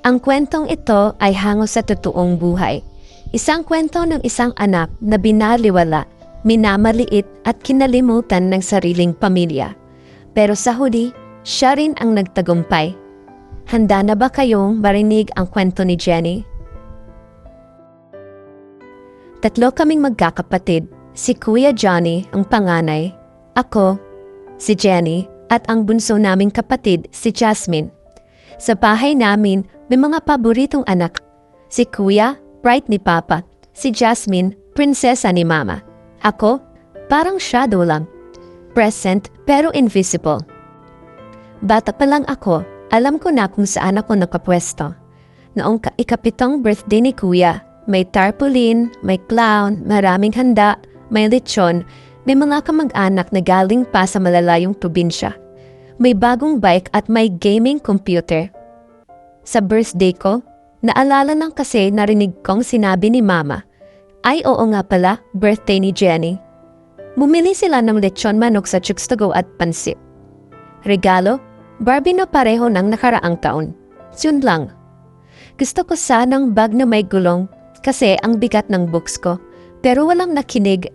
Ang kwentong ito ay hango sa totoong buhay. Isang kwento ng isang anak na binaliwala, minamaliit at kinalimutan ng sariling pamilya. Pero sa huli, siya rin ang nagtagumpay. Handa na ba kayong marinig ang kwento ni Jenny? Tatlo kaming magkakapatid, si Kuya Johnny ang panganay, ako, si Jenny, at ang bunso naming kapatid, si Jasmine. Sa bahay namin, may mga paboritong anak. Si Kuya, bright ni Papa. Si Jasmine, prinsesa ni Mama. Ako, parang shadow lang. Present pero invisible. Bata pa lang ako, alam ko na kung saan ako nakapwesto. Noong ka- ikapitong birthday ni Kuya, may tarpaulin, may clown, maraming handa, may lechon, may mga kamag-anak na galing pa sa malalayong probinsya. May bagong bike at may gaming computer. Sa birthday ko, naalala lang kasi narinig kong sinabi ni Mama, ay oo nga pala, birthday ni Jenny. Bumili sila ng lechon manok sa Chooks to Go at pansit. Regalo, Barbie na pareho ng nakaraang taon. Yun lang. Gusto ko sanang bag na may gulong kasi ang bigat ng books ko. Pero walang nakinig.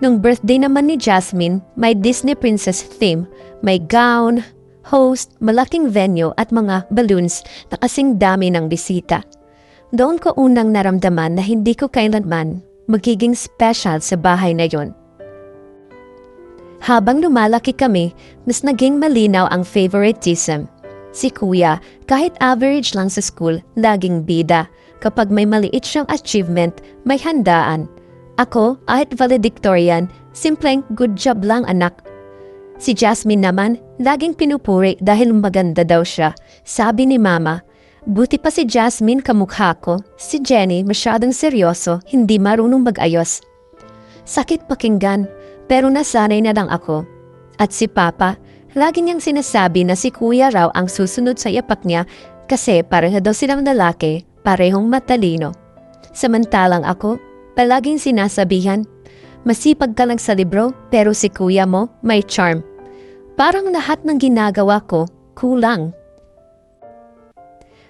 Nung birthday naman ni Jasmine, may Disney princess theme. May gown, host, malaking venue at mga balloons na kasing dami ng bisita. Doon ko unang naramdaman na hindi ko kailanman magiging special sa bahay na yon. Habang lumalaki kami, mas naging malinaw ang favoritism. Si kuya, kahit average lang sa school, laging bida. Kapag may maliit siyang achievement, may handaan. Ako, kahit valedictorian, simpleng good job lang anak. Si Jasmine naman, laging pinupuri dahil maganda daw siya. Sabi ni mama, buti pa si Jasmine kamukha ko. Si Jenny masyadong seryoso, hindi marunong mag-ayos. Sakit pakinggan, pero nasanay na lang ako. At si Papa, lagi niyang sinasabi na si Kuya raw ang susunod sa yapak niya kasi pareho daw silang lalaki, parehong matalino. Samantalang ako, palaging sinasabihan, masipag ka lang sa libro pero si Kuya mo may charm. Parang lahat ng ginagawa ko, kulang.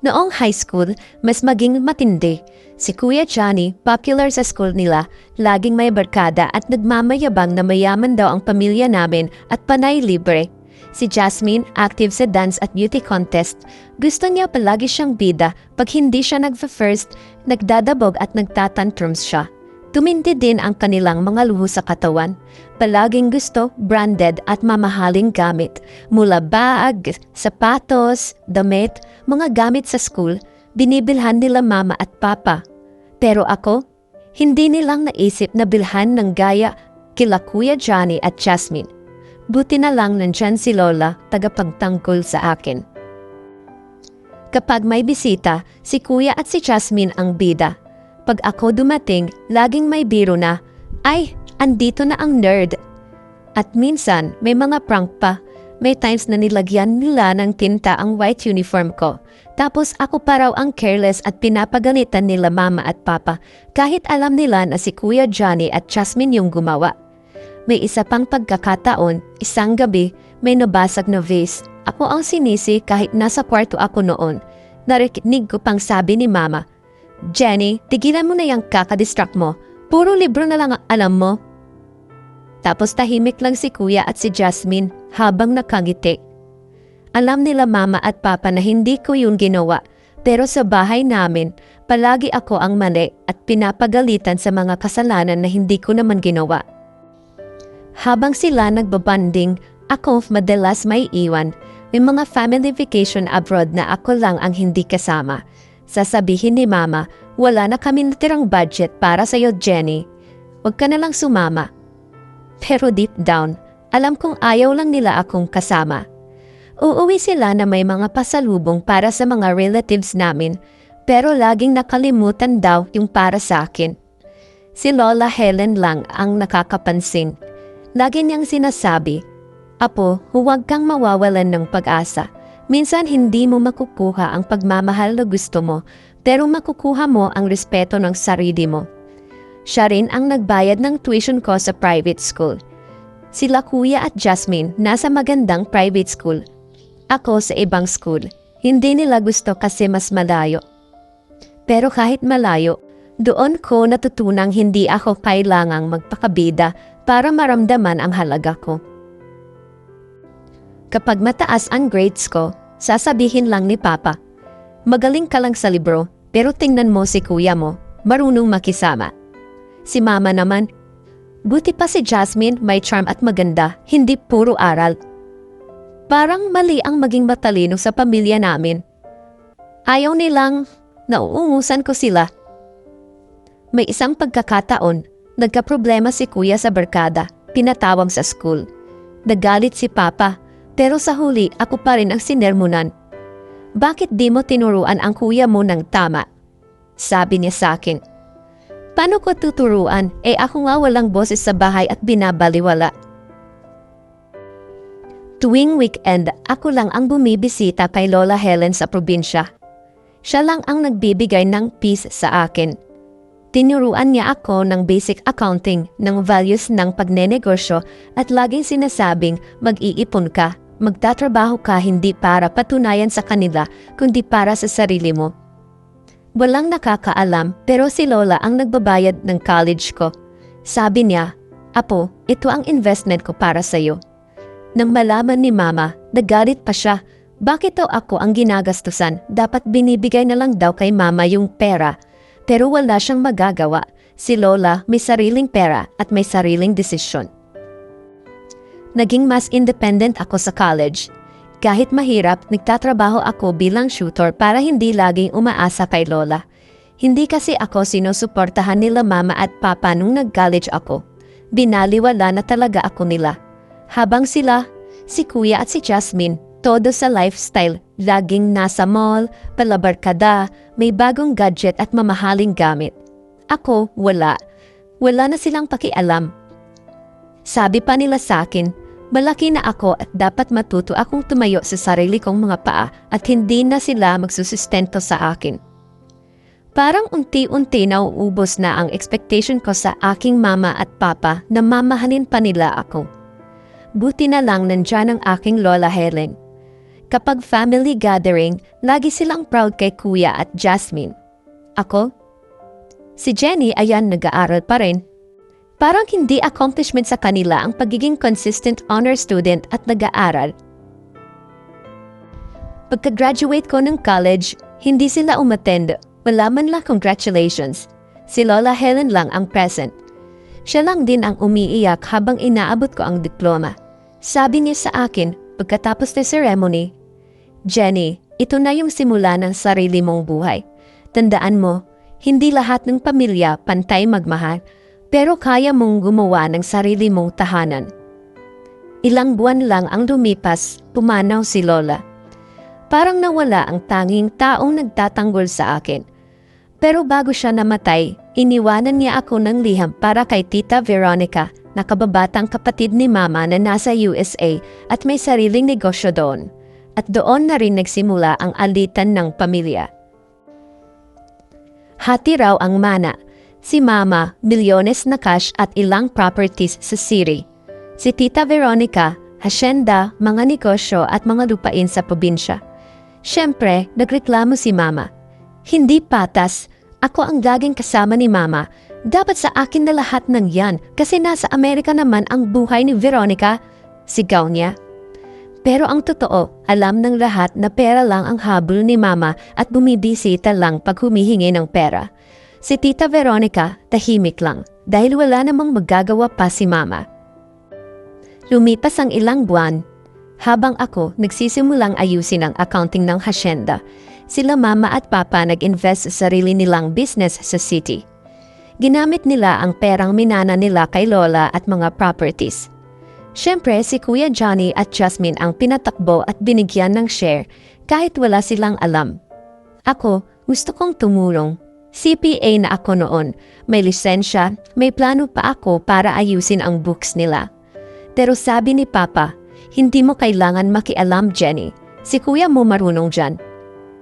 Noong high school, mas maging matindi. Si Kuya Johnny, popular sa school nila, laging may barkada at nagmamayabang na mayaman daw ang pamilya namin at panay libre. Si Jasmine, active sa dance at beauty contest, gusto niya palagi siyang bida pag hindi siya nagfa-first, nagdadabog at nagtatantrums siya. Tumindi din ang kanilang mga luho sa katawan. Palaging gusto, branded at mamahaling gamit. Mula bag, sapatos, damit, mga gamit sa school, binibilhan nila mama at papa. Pero ako, hindi nilang naisip na bilhan ng gaya kila Kuya Johnny at Jasmine. Buti na lang nandyan si Lola, tagapagtangkol sa akin. Kapag may bisita, si Kuya at si Jasmine ang bida. Pag ako dumating, laging may biro na, ay, andito na ang nerd. At minsan, may mga prank pa. May times na nilagyan nila ng tinta ang white uniform ko. Tapos ako pa raw ang careless at pinapagalitan nila mama at papa kahit alam nila na si Kuya Johnny at Jasmine yung gumawa. May isa pang pagkakataon, isang gabi, may nabasag na vase. Ako ang sinisi kahit nasa kwarto ako noon. Narinig ko pang sabi ni mama, Jenny, tigilan mo na yung kakadistract mo. Puro libro na lang ang alam mo. Tapos tahimik lang si kuya at si Jasmine habang nakangiti. Alam nila mama at papa na hindi ko yung ginawa, pero sa bahay namin, palagi ako ang mali at pinapagalitan sa mga kasalanan na hindi ko naman ginawa. Habang sila nagbabanding, ako madalas may iwan. May mga family vacation abroad na ako lang ang hindi kasama. Sasabihin ni mama, wala na kami natirang budget para sa'yo, Jenny. Huwag ka na lang sumama. Pero deep down, alam kong ayaw lang nila akong kasama. Uuwi sila na may mga pasalubong para sa mga relatives namin, pero laging nakalimutan daw yung para sa akin. Si Lola Helen lang ang nakakapansin. Lagi niyang sinasabi, Apo, huwag kang mawawalan ng pag-asa. Minsan hindi mo makukuha ang pagmamahal na gusto mo, pero makukuha mo ang respeto ng sarili mo. Siya rin ang nagbayad ng tuition ko sa private school. Sila Kuya at Jasmine nasa magandang private school. Ako sa ibang school. Hindi nila gusto kasi mas malayo. Pero kahit malayo, doon ko natutunang hindi ako kailangang magpakabida para maramdaman ang halaga ko. Kapag mataas ang grades ko, sasabihin lang ni Papa, Magaling ka lang sa libro, pero tingnan mo si kuya mo, marunong makisama. Si Mama naman, buti pa si Jasmine may charm at maganda, hindi puro aral. Parang mali ang maging matalino sa pamilya namin. Ayaw nilang nauungusan ko sila. May isang pagkakataon, nagkaproblema si kuya sa barkada, pinatawag sa school. Nagalit si Papa, pero sa huli ako pa rin ang sinermonan. Bakit di mo tinuruan ang kuya mo ng tama? Sabi niya sa akin. Paano ko tuturuan? Eh ako nga walang boses sa bahay at binabaliwala. Tuwing weekend, ako lang ang bumibisita kay Lola Helen sa probinsya. Siya lang ang nagbibigay ng peace sa akin. Tinuruan niya ako ng basic accounting, ng values ng pagnenegosyo at laging sinasabing mag-iipon ka, magtatrabaho ka hindi para patunayan sa kanila kundi para sa sarili mo. Walang nakakaalam pero si Lola ang nagbabayad ng college ko. Sabi niya, Apo, ito ang investment ko para sa'yo. Nang malaman ni Mama, nagalit pa siya. Bakit daw ako ang ginagastusan? Dapat binibigay na lang daw kay Mama yung pera. Pero wala siyang magagawa. Si Lola may sariling pera at may sariling desisyon. Naging mas independent ako sa college. Kahit mahirap, nagtatrabaho ako bilang shooter para hindi laging umaasa kay Lola. Hindi kasi ako sinusuportahan nila mama at papa nung nag-college ako. Binaliwala na talaga ako nila. Habang sila, si kuya at si Jasmine, todo sa lifestyle, laging nasa mall, palabarkada, may bagong gadget at mamahaling gamit. Ako, wala. Wala na silang pakialam. Sabi pa nila sa akin, malaki na ako at dapat matuto akong tumayo sa sarili kong mga paa at hindi na sila magsusustento sa akin. Parang unti-unti nauubos na ang expectation ko sa aking mama at papa na mamahalin pa nila ako. Buti na lang nandyan ang aking lola Helen. Kapag family gathering, lagi silang proud kay kuya at Jasmine. Ako? Si Jenny ayan nag-aaral pa rin Parang hindi accomplishment sa kanila ang pagiging consistent honor student at nag-aaral. Pagka-graduate ko ng college, hindi sila umattend. Wala man lang congratulations. Si Lola Helen lang ang present. Siya lang din ang umiiyak habang inaabot ko ang diploma. Sabi niya sa akin pagkatapos ng ceremony, Jenny, ito na yung simula ng sarili mong buhay. Tandaan mo, hindi lahat ng pamilya pantay magmahal pero kaya mong gumawa ng sarili mong tahanan. Ilang buwan lang ang lumipas, pumanaw si Lola. Parang nawala ang tanging taong nagtatanggol sa akin. Pero bago siya namatay, iniwanan niya ako ng liham para kay Tita Veronica na kababatang kapatid ni Mama na nasa USA at may sariling negosyo doon. At doon na rin nagsimula ang alitan ng pamilya. Hati raw ang mana Si Mama, milyones na cash at ilang properties sa city. Si Tita Veronica, hasyenda, mga negosyo at mga lupain sa probinsya. Siyempre, nagreklamo si Mama. Hindi patas, ako ang laging kasama ni Mama. Dapat sa akin na lahat ng yan kasi nasa Amerika naman ang buhay ni Veronica. Sigaw niya. Pero ang totoo, alam ng lahat na pera lang ang habol ni Mama at bumibisita lang pag humihingi ng pera. Si Tita Veronica tahimik lang dahil wala namang magagawa pa si Mama. Lumipas ang ilang buwan, habang ako nagsisimulang ayusin ang accounting ng hasyenda, sila Mama at Papa nag-invest sa sarili nilang business sa city. Ginamit nila ang perang minana nila kay Lola at mga properties. Siyempre, si Kuya Johnny at Jasmine ang pinatakbo at binigyan ng share kahit wala silang alam. Ako, gusto kong tumulong CPA na ako noon. May lisensya, may plano pa ako para ayusin ang books nila. Pero sabi ni Papa, hindi mo kailangan makialam, Jenny. Si kuya mo marunong dyan.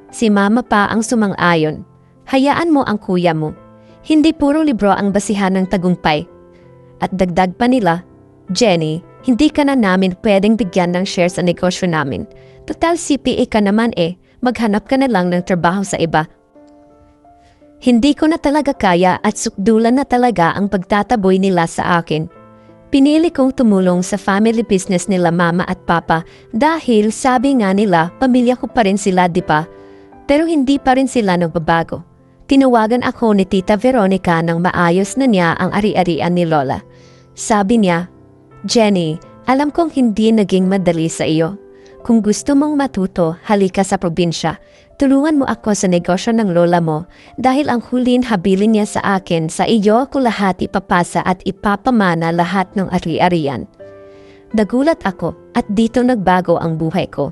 Si mama pa ang sumang-ayon. Hayaan mo ang kuya mo. Hindi puro libro ang basihan ng tagumpay. At dagdag pa nila, Jenny, hindi ka na namin pwedeng bigyan ng share sa negosyo namin. Total CPA ka naman eh. maghanap ka na lang ng trabaho sa iba. Hindi ko na talaga kaya at sukdulan na talaga ang pagtataboy nila sa akin. Pinili kong tumulong sa family business nila mama at papa dahil sabi nga nila pamilya ko pa rin sila di ba? Pero hindi pa rin sila nagbabago. Tinawagan ako ni Tita Veronica nang maayos na niya ang ari-arian ni Lola. Sabi niya, Jenny, alam kong hindi naging madali sa iyo. Kung gusto mong matuto, halika sa probinsya. Tulungan mo ako sa negosyo ng lola mo dahil ang hulin habilin niya sa akin sa iyo ko lahat ipapasa at ipapamana lahat ng ari-arian. Nagulat ako at dito nagbago ang buhay ko.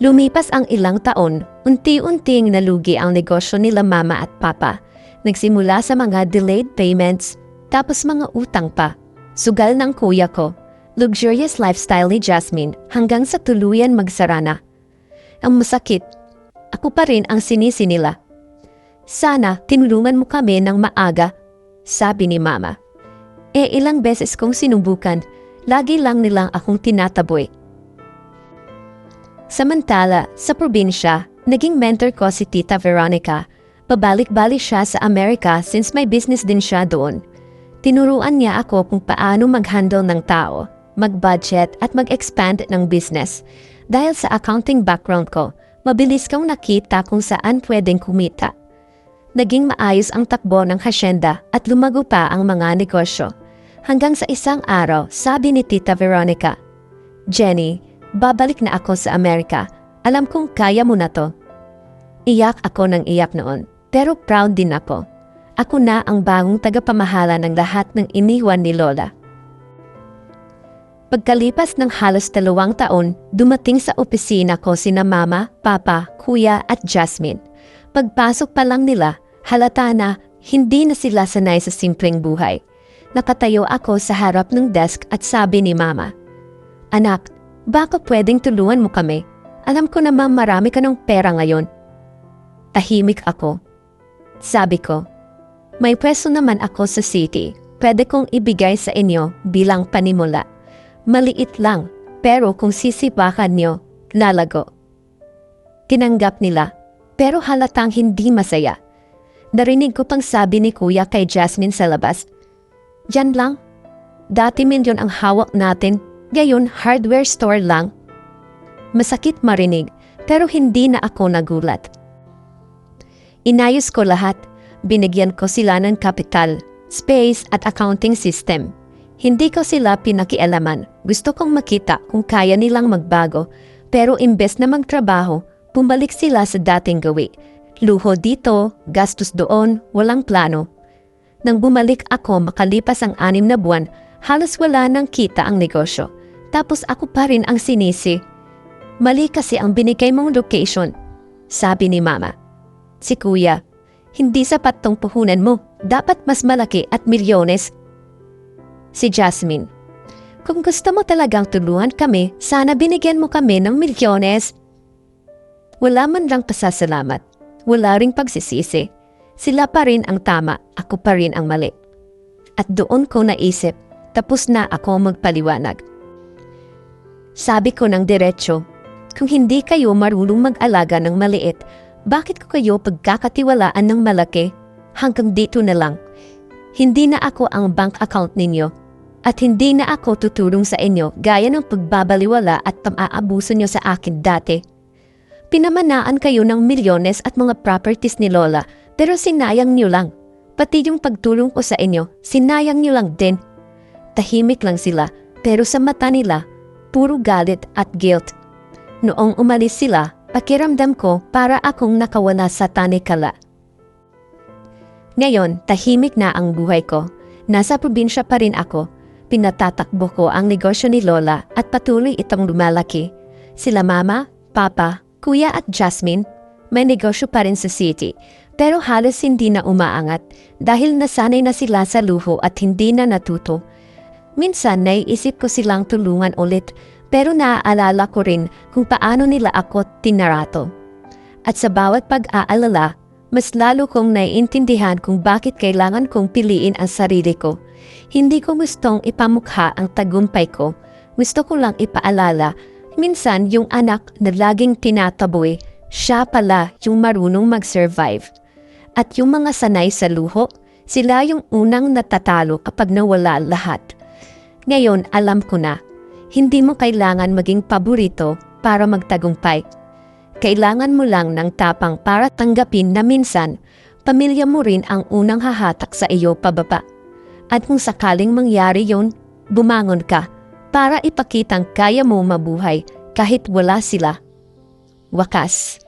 Lumipas ang ilang taon, unti-unting nalugi ang negosyo nila mama at papa. Nagsimula sa mga delayed payments, tapos mga utang pa. Sugal ng kuya ko, luxurious lifestyle ni Jasmine hanggang sa tuluyan magsara na. Ang masakit, ako pa rin ang sinisi nila. Sana tinulungan mo kami ng maaga, sabi ni mama. Eh ilang beses kong sinubukan, lagi lang nilang akong tinataboy. Samantala, sa probinsya, naging mentor ko si Tita Veronica. Pabalik-balik siya sa Amerika since may business din siya doon. Tinuruan niya ako kung paano mag-handle ng tao, mag-budget at mag-expand ng business. Dahil sa accounting background ko, mabilis kong nakita kung saan pwedeng kumita. Naging maayos ang takbo ng hasyenda at lumago pa ang mga negosyo. Hanggang sa isang araw, sabi ni Tita Veronica, Jenny, babalik na ako sa Amerika. Alam kong kaya mo na to. Iyak ako ng iyak noon, pero proud din ako. Ako na ang bagong tagapamahala ng lahat ng iniwan ni Lola. Pagkalipas ng halos dalawang taon, dumating sa opisina ko sina Mama, Papa, Kuya at Jasmine. Pagpasok pa lang nila, halata na hindi na sila sanay sa simpleng buhay. Nakatayo ako sa harap ng desk at sabi ni Mama, Anak, baka pwedeng tulungan mo kami. Alam ko naman marami ka ng pera ngayon. Tahimik ako. Sabi ko, may pwesto naman ako sa city. Pwede kong ibigay sa inyo bilang panimula. Maliit lang, pero kung sisipakan nyo, lalago. Tinanggap nila, pero halatang hindi masaya. Narinig ko pang sabi ni Kuya kay Jasmine sa labas, Diyan lang. Dati milyon ang hawak natin, gayon hardware store lang. Masakit marinig, pero hindi na ako nagulat. Inayos ko lahat. Binigyan ko sila ng kapital, space at accounting system. Hindi ko sila pinakialaman. Gusto kong makita kung kaya nilang magbago. Pero imbes na magtrabaho, pumalik sila sa dating gawi. Luho dito, gastos doon, walang plano. Nang bumalik ako makalipas ang anim na buwan, halos wala nang kita ang negosyo. Tapos ako pa rin ang sinisi. Mali kasi ang binigay mong location, sabi ni Mama. Si Kuya, hindi sapat tong puhunan mo. Dapat mas malaki at milyones. Si Jasmine, kung gusto mo talagang tulungan kami, sana binigyan mo kami ng milyones. Wala man lang pasasalamat. Wala ring pagsisisi. Sila pa rin ang tama, ako pa rin ang mali. At doon ko naisip, tapos na ako magpaliwanag. Sabi ko ng diretsyo, kung hindi kayo marunong mag-alaga ng maliit, bakit ko kayo pagkakatiwalaan ng malaki? Hanggang dito na lang. Hindi na ako ang bank account ninyo at hindi na ako tutulong sa inyo gaya ng pagbabaliwala at pang-aabuso nyo sa akin dati. Pinamanaan kayo ng milyones at mga properties ni Lola pero sinayang nyo lang. Pati yung pagtulong ko sa inyo, sinayang nyo lang din. Tahimik lang sila pero sa mata nila, puro galit at guilt. Noong umalis sila, pakiramdam ko para akong nakawala sa tanikala. Ngayon, tahimik na ang buhay ko. Nasa probinsya pa rin ako. Pinatatakbo ko ang negosyo ni Lola at patuloy itong lumalaki. Sila mama, papa, kuya at Jasmine, may negosyo pa rin sa city. Pero halos hindi na umaangat dahil nasanay na sila sa luho at hindi na natuto. Minsan naiisip ko silang tulungan ulit pero naaalala ko rin kung paano nila ako tinarato. At sa bawat pag-aalala, mas lalo kong naiintindihan kung bakit kailangan kong piliin ang sarili ko. Hindi ko gustong ipamukha ang tagumpay ko. Gusto ko lang ipaalala, minsan yung anak na laging tinataboy, siya pala yung marunong mag-survive. At yung mga sanay sa luho, sila yung unang natatalo kapag nawala lahat. Ngayon, alam ko na, hindi mo kailangan maging paborito para magtagumpay. Kailangan mo lang ng tapang para tanggapin na minsan, pamilya mo rin ang unang hahatak sa iyo pababa. At kung sakaling mangyari yon, bumangon ka para ipakitang kaya mo mabuhay kahit wala sila. Wakas.